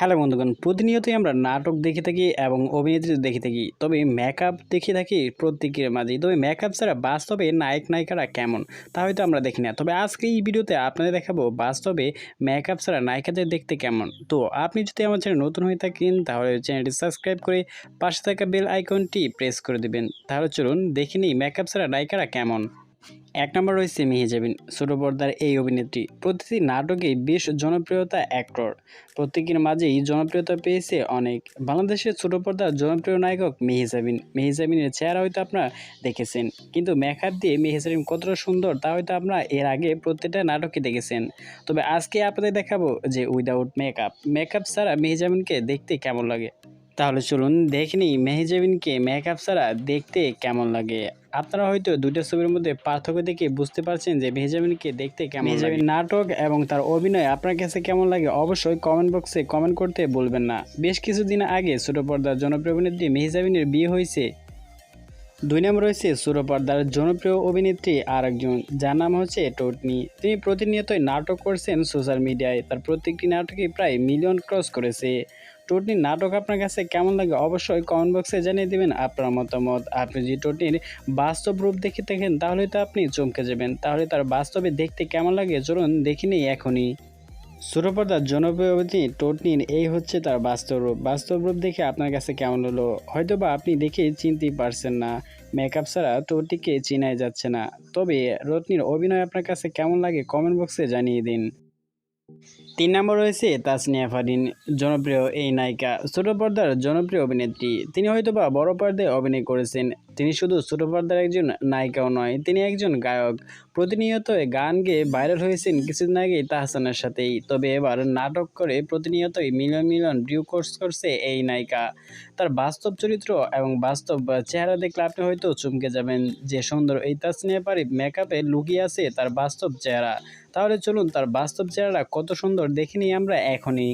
Hello বন্ধুগণ, প্রতিনিয়তই আমরা নাটক দেখে থাকি এবং অভিনেত্রী দেখে থাকি। তবে মেকআপ দেখে থাকি প্রত্যেকের মাঝেই। তবে মেকআপ ছাড়া বাস্তবে নায়ক, নায়িকারা কেমন, তা হয়তো আমরা দেখি না। তবে আজকে এই ভিডিওতে আপনাদের দেখাবো বাস্তবে মেকআপ ছাড়া নায়িকাদের দেখতে কেমন। তো আপনি যদি আমার চ্যানেল নতুন হয়ে থাকেন, তাহলে চ্যানেলটি সাবস্ক্রাইব করে পাশে থাকা বেল আইকনটি প্রেস করে দেবেন। তাহলে চলুন দেখে নিই মেকআপ ছাড়া নায়িকারা কেমন। এক নম্বর রয়েছে মেহেজাবিন ছোট পর্দার এই অভিনেত্রী, প্রতিটি নাটকেই বেশ জনপ্রিয়তা অ্যাক্টর প্রত্যেকের মাঝেই জনপ্রিয়তা পেয়েছে অনেক। বাংলাদেশের ছোট পর্দার জনপ্রিয় নায়ক মেহেজাবিন মেহেজাবিনের চেহারা হয়তো আপনারা দেখেছেন, কিন্তু মেকআপ দিয়ে মেহেজাবিন কতটা সুন্দর তা হয়তো আপনারা এর আগে প্রত্যেকটা নাটকে দেখেছেন। তবে আজকে আপনাদের দেখাবো যে উইদাউট মেকআপ মেকআপ ছাড়া মেহেজাবিনকে দেখতে কেমন লাগে? তাহলে চলুন দেখে নিই মেহেজাবিনকে মেকআপ ছাড়া দেখতে কেমন লাগে। আপনারা হয়তো দুটো ছবির মধ্যে পার্থক্য দেখে বুঝতে পারছেন যে মেহজাবিনকে দেখতে কেমন মেহজাবিন নাটক এবং তার অভিনয় আপনার কাছে কেমন লাগে অবশ্যই কমেন্ট বক্সে কমেন্ট করতে বলবেন না। বেশ কিছুদিন আগে ছোট পর্দার জনপ্রিয় অভিনেত্রী মেহজাবিনের বিয়ে হয়েছে। দুই নম্বর রয়েছে সুরপর্দার জনপ্রিয় অভিনেত্রী আর একজন যার নাম হচ্ছে টোটনি। তিনি প্রতিনিয়তই নাটক করছেন সোশ্যাল মিডিয়ায় তার প্রত্যেকটি নাটকে প্রায় মিলিয়ন ক্রস করেছে। টটনির নাটক আপনার কাছে কেমন লাগে অবশ্যই কমেন্ট বক্সে জানিয়ে দেবেন। আপনার মতামত, আপনি যদি টটনির বাস্তব রূপ দেখে থাকেন, তাহলে তো আপনি চমকে যাবেন। তাহলে তার বাস্তবে দেখতে কেমন লাগে চলুন দেখিনি এখনই। সুরপর্দার জনপ্রিয় অভিনেত্রী টোটনির এই হচ্ছে তার বাস্তব রূপ। বাস্তব রূপ দেখে আপনার কাছে কেমন হলো? হয়তো বা আপনি দেখে চিনতেই পারছেন না। মেকআপ ছাড়া টোটিকে চিনাই যাচ্ছে না। তবে রত্নির অভিনয় আপনার কাছে কেমন লাগে কমেন্ট বক্সে জানিয়ে দিন। তিন নম্বর রয়েছে তাসনিয়া ফারিন জনপ্রিয় এই নায়িকা। ছোট পর্দার জনপ্রিয় অভিনেত্রী। তিনি হয়তোবা বড় পর্দায় অভিনয় করেছেন তিনি শুধু ছোট পর্দার একজন নায়িকাও নয়, তিনি একজন গায়ক। প্রতিনিয়ত গান গেয়ে ভাইরাল হয়েছেন কিছুদিন আগেই তাহসানের সাথেই। তবে এবার নাটক করে প্রতিনিয়তই মিলিয়ন মিলিয়ন ভিউ কোর্স করছে এই নায়িকা। তার বাস্তব চরিত্র এবং বাস্তব চেহারা দেখলে আপনি হয়তো চমকে যাবেন যে সুন্দর এই তাসনিয়া পারি মেকআপে লুকিয়ে আছে তার বাস্তব চেহারা। তাহলে চলুন তার বাস্তব চেহারা কত সুন্দর দেখে নিই আমরা এখনই।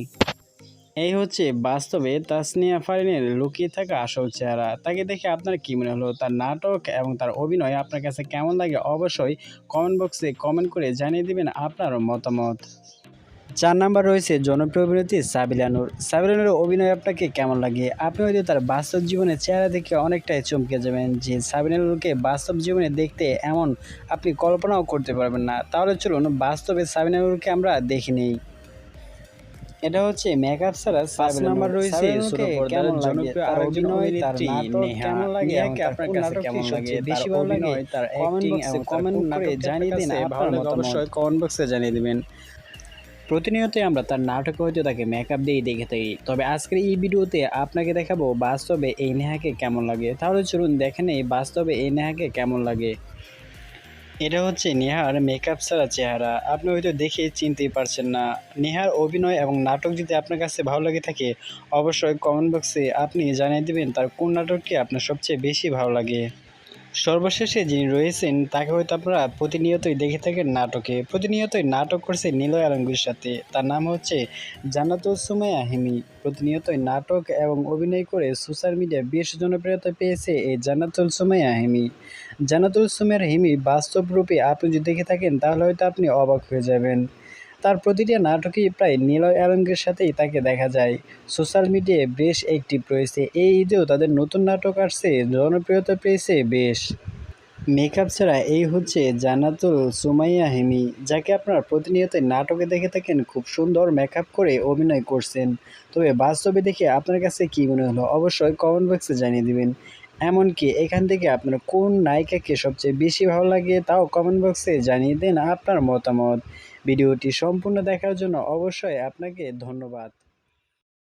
এই হচ্ছে বাস্তবে তাসনিয়া ফারিনের লুকিয়ে থাকা আসল চেহারা। তাকে দেখে আপনার কী মনে হলো? তার নাটক এবং তার অভিনয় আপনার কাছে কেমন লাগে অবশ্যই কমেন্ট বক্সে কমেন্ট করে জানিয়ে দিবেন আপনার মতামত। চার নাম্বার রয়েছে জনপ্রিয় অভিনেত্রী সাবিলানুর সাবিলানুর অভিনয় আপনাকে কেমন লাগে? আপনি হয়তো তার বাস্তব জীবনের চেহারা দেখে অনেকটাই চমকে যাবেন যে সাবিলানুরকে বাস্তব জীবনে দেখতে এমন আপনি কল্পনাও করতে পারবেন না। তাহলে চলুন বাস্তবে সাবিলানুরকে আমরা দেখে নিই। এটা হচ্ছে মেকআপ ছাড়া পাঁচ নাম্বার রয়েছে কেমন জনপ্রিয় আর অভিনয় তার নাটক কেমন লাগে? আপনার কাছে কেমন লাগে? বেশি ভালো লাগে? তার কমেন্ট করে জানিয়ে দিন আপনার মতামত। অবশ্যই কমেন্ট বক্সে জানিয়ে দিবেন। প্রতিনিয়তই আমরা তার নাটকে হয়তো তাকে মেকআপ দিয়ে দেখে থাকি। তবে আজকের এই ভিডিওতে আপনাকে দেখাবো বাস্তবে এই নেহাকে কেমন লাগে? তাহলে চলুন দেখেন এই বাস্তবে এই নেহাকে কেমন লাগে? এটা হচ্ছে নেহার মেকআপ ছাড়া চেহারা। আপনি হয়তো দেখে চিনতেই পারছেন না। নেহার অভিনয় এবং নাটক যদি আপনার কাছে ভালো লাগে থাকে, অবশ্যই কমেন্ট বক্সে আপনি জানিয়ে দেবেন তার কোন নাটকটি আপনার সবচেয়ে বেশি ভালো লাগে। সর্বশেষে যিনি রয়েছেন, তাকে হয়তো আপনারা প্রতিনিয়তই দেখে থাকেন নাটকে। প্রতিনিয়তই নাটক করছে নিলয় আলমগীর সাথে। তার নাম হচ্ছে জান্নাতুল সুমাইয়া হিমি প্রতিনিয়তই নাটক এবং অভিনয় করে সোশ্যাল মিডিয়ায় বেশ জনপ্রিয়তা পেয়েছে এই জান্নাতুল সুমাইয়া হিমি জান্নাতুল সুমাইয়ার হিমি বাস্তব রূপে আপনি যদি দেখে থাকেন, তাহলে হয়তো আপনি অবাক হয়ে যাবেন। তার প্রতিটি নাটকেই প্রায় নিলয় আলঙ্গের সাথেই তাকে দেখা যায়। সোশ্যাল মিডিয়ায় বেশ অ্যাক্টিভ রয়েছে এই ঈদেও তাদের নতুন নাটক আসছে, জনপ্রিয়তা পেয়েছে বেশ। মেকআপ ছাড়া এই হচ্ছে জান্নাতুল সুমাইয়া হেমি, যাকে আপনারা প্রতিনিয়ত নাটকে দেখে থাকেন, খুব সুন্দর মেকআপ করে অভিনয় করছেন। তবে বাস্তবে দেখে আপনার কাছে কী মনে হলো, অবশ্যই কমেন্ট বক্সে জানিয়ে দেবেন। এমনকি এখান থেকে আপনার কোন নায়িকাকে সবচেয়ে বেশি ভালো লাগে, তাও কমেন্ট বক্সে জানিয়ে দেন আপনার মতামত। ভিডিওটি সম্পূর্ণ দেখার জন্য অবশ্যই আপনাকে ধন্যবাদ।